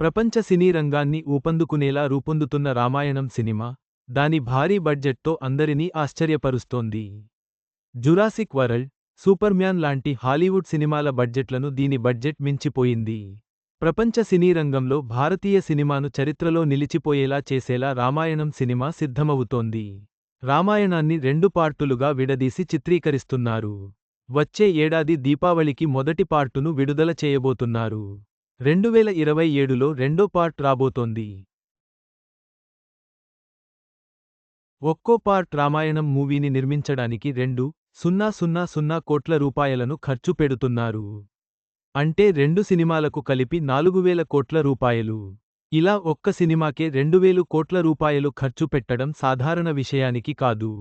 ప్రపంచ సినీ రంగాన్ని ఊపందుకునేలా రూపొందుతున్న రామాయణం సినిమా దాని భారీ బడ్జెట్తో అందరినీ ఆశ్చర్యపరుస్తోంది. జురాసిక్ వరల్డ్ సూపర్మ్యాన్ లాంటి హాలీవుడ్ సినిమాల బడ్జెట్లను దీని బడ్జెట్ మించిపోయింది. ప్రపంచ సినీ రంగంలో భారతీయ సినిమాను చరిత్రలో నిలిచిపోయేలా చేసేలా రామాయణం సినిమా సిద్ధమవుతోంది. రామాయణాన్ని రెండు పార్టులుగా విడదీసి చిత్రీకరిస్తున్నారు. వచ్చే ఏడాది దీపావళికి మొదటి పార్టును విడుదల చేయబోతున్నారు. రెండువేల ఇరవై ఏడులో రెండో పార్ట్ రాబోతోంది. ఒక్కో పార్ట్ రామాయణం మూవీని నిర్మించడానికి రెండు సున్నా సున్నా సున్నా కోట్ల రూపాయలను ఖర్చు పెడుతున్నారు. అంటే రెండు సినిమాలకు కలిపి నాలుగు వేల కోట్ల రూపాయలు. ఇలా ఒక్క సినిమాకే రెండువేలు కోట్ల రూపాయలు ఖర్చు పెట్టడం సాధారణ విషయానికి కాదు.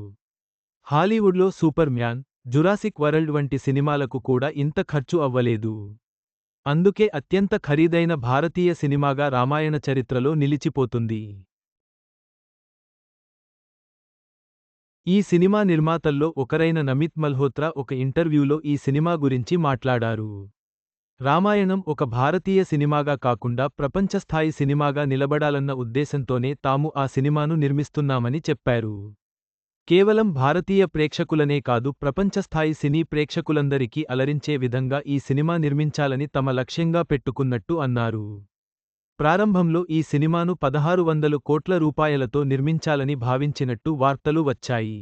హాలీవుడ్లో సూపర్ మ్యాన్ జురాసిక్ వరల్డ్ వంటి సినిమాలకు కూడా ఇంత ఖర్చు అవ్వలేదు. అందుకే అత్యంత ఖరీదైన భారతీయ సినిమాగా రామాయణ చరిత్రలో నిలిచిపోతుంది. ఈ సినిమా నిర్మాతల్లో ఒకరైన నమిత్ మల్హోత్రా ఒక ఇంటర్వ్యూలో ఈ సినిమా గురించి మాట్లాడారు. రామాయణం ఒక భారతీయ సినిమాగా కాకుండా ప్రపంచస్థాయి సినిమాగా నిలబడాలన్న ఉద్దేశంతోనే తాము ఆ సినిమాను నిర్మిస్తున్నామని చెప్పారు. కేవలం భారతీయ ప్రేక్షకులనే కాదు ప్రపంచస్థాయి సినీ ప్రేక్షకులందరికీ అలరించే విధంగా ఈ సినిమా నిర్మించాలని తమ లక్ష్యంగా పెట్టుకున్నట్టు అన్నారు. ప్రారంభంలో ఈ సినిమాను పదహారు వందలు కోట్ల రూపాయలతో నిర్మించాలని భావించినట్టు వార్తలు వచ్చాయి.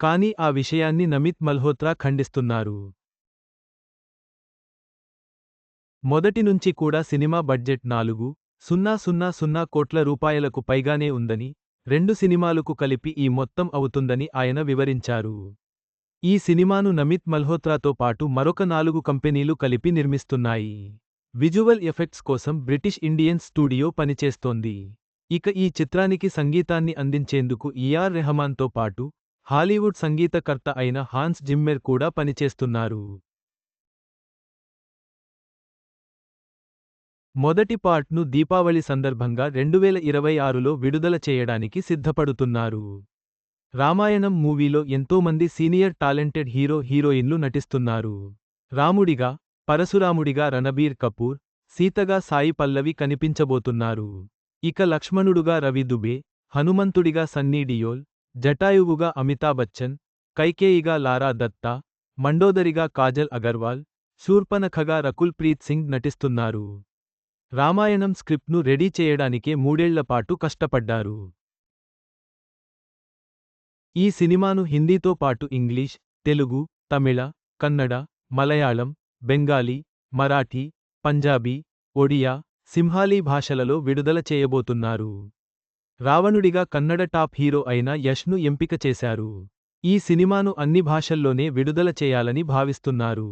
కానీ ఆ విషయాన్ని నమిత్ మల్హోత్రా ఖండిస్తున్నారు. మొదటి నుంచి కూడా సినిమా బడ్జెట్ నాలుగు సున్నా సున్నా సున్నా కోట్ల రూపాయలకు పైగానే ఉందని రెండు సినిమాలకు కలిపి ఈ మొత్తం అవుతుందని ఆయన వివరించారు. ఈ సినిమాను నమిత్ మల్హోత్రాతో పాటు మరొక నాలుగు కంపెనీలు కలిపి నిర్మిస్తున్నాయి. విజువల్ ఎఫెక్ట్స్ కోసం బ్రిటిష్ ఇండియన్ స్టూడియో పనిచేస్తోంది. ఇక ఈ చిత్రానికి సంగీతాన్ని అందించేందుకు ఈఆర్ రెహమాన్తో పాటు హాలీవుడ్ సంగీతకర్త అయిన హాన్స్ జిమ్మెర్ కూడా పనిచేస్తున్నారు. మొదటి పార్ట్ను దీపావళి సందర్భంగా రెండువేల ఇరవై ఆరులో విడుదల చేయడానికి సిద్ధపడుతున్నారు. రామాయణం మూవీలో ఎంతోమంది సీనియర్ టాలెంటెడ్ హీరో హీరోయిన్లు నటిస్తున్నారు. రాముడిగా పరశురాముడిగా రణబీర్ కపూర్ సీతగా సాయి పల్లవి కనిపించబోతున్నారు. ఇక లక్ష్మణుడుగా రవి దుబే హనుమంతుడిగా సన్నీ డియోల్ జటాయువుగా అమితాబ్ బచ్చన్ కైకేయిగా లారా దత్తా మండోదరిగా కాజల్ అగర్వాల్ శూర్పనఖగా రకుల్ ప్రీత్ సింగ్ నటిస్తున్నారు. రామాయణం స్క్రిప్ట్ను రెడీ చేయడానికే మూడేళ్ళపాటు కష్టపడ్డారు. ఈ సినిమాను హిందీతో పాటు ఇంగ్లీష్ తెలుగు తమిళ కన్నడ మలయాళం బెంగాలీ మరాఠీ పంజాబీ ఒడియా సింహాలీ భాషలలో విడుదల చేయబోతున్నారు. రావణుడిగా కన్నడ టాప్ హీరో అయిన యష్ను ఎంపిక చేశారు. ఈ సినిమాను అన్ని భాషల్లోనే విడుదల చేయాలని భావిస్తున్నారు.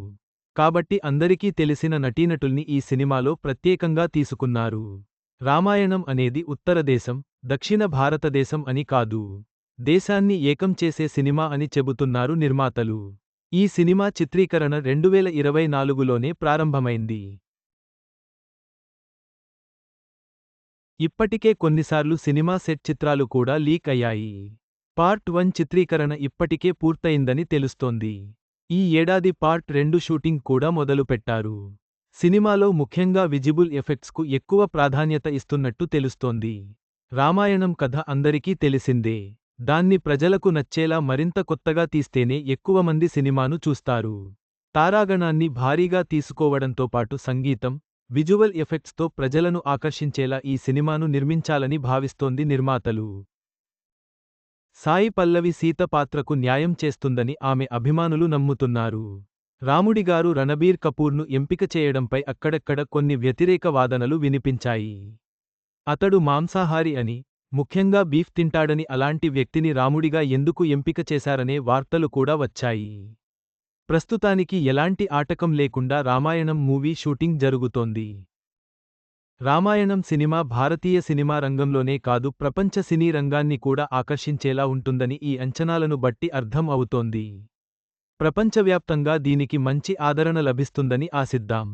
కాబట్టి అందరికీ తెలిసిన నటీనటుల్ని ఈ సినిమాలో ప్రత్యేకంగా తీసుకున్నారు. రామాయణం అనేది ఉత్తరదేశం దక్షిణ భారతదేశం అని కాదు. దేశాన్ని ఏకం చేసే సినిమా అని చెబుతున్నారు నిర్మాతలు. ఈ సినిమా చిత్రీకరణ రెండువేల ఇరవై నాలుగులోనే ప్రారంభమైంది. ఇప్పటికే కొన్నిసార్లు సినిమా సెట్ చిత్రాలు కూడా లీక్ అయ్యాయి. పార్ట్ వన్ చిత్రీకరణ ఇప్పటికే పూర్తయిందని తెలుస్తోంది. ఈ ఏడాది పార్ట్ రెండు షూటింగ్ కూడా మొదలుపెట్టారు. సినిమాలో ముఖ్యంగా విజిబుల్ ఎఫెక్ట్స్కు ఎక్కువ ప్రాధాన్యత ఇస్తున్నట్టు తెలుస్తోంది. రామాయణం కథ అందరికీ తెలిసిందే. దాన్ని ప్రజలకు నచ్చేలా మరింత కొత్తగా తీస్తేనే ఎక్కువ మంది సినిమాను చూస్తారు. తారాగణాన్ని భారీగా తీసుకోవడంతో పాటు సంగీతం విజువల్ ఎఫెక్ట్స్తో ప్రజలను ఆకర్షించేలా ఈ సినిమాను నిర్మించాలని భావిస్తోంది నిర్మాతలు. సాయి పల్లవి సీత పాత్రకు న్యాయం చేస్తుందని ఆమె అభిమానులు నమ్ముతున్నారు. రాముడిగారు రణబీర్ కపూర్ను ఎంపిక చేయడంపై అక్కడక్కడ కొన్ని వ్యతిరేక వాదనలు వినిపించాయి. అతడు మాంసాహారి అని ముఖ్యంగా బీఫ్ తింటాడని అలాంటి వ్యక్తిని రాముడిగా ఎందుకు ఎంపిక చేశారనే వార్తలు కూడా వచ్చాయి. ప్రస్తుతానికి ఎలాంటి ఆటకం లేకుండా రామాయణం మూవీ షూటింగ్ జరుగుతోంది. రామాయణం సినిమా భారతీయ సినిమా రంగంలోనే కాదు ప్రపంచ సినీ రంగాన్ని కూడా ఆకర్షించేలా ఉంటుందని ఈ అంచనాలను బట్టి అర్థం అవుతోంది. ప్రపంచవ్యాప్తంగా దీనికి మంచి ఆదరణ లభిస్తుందని ఆశిద్దాం.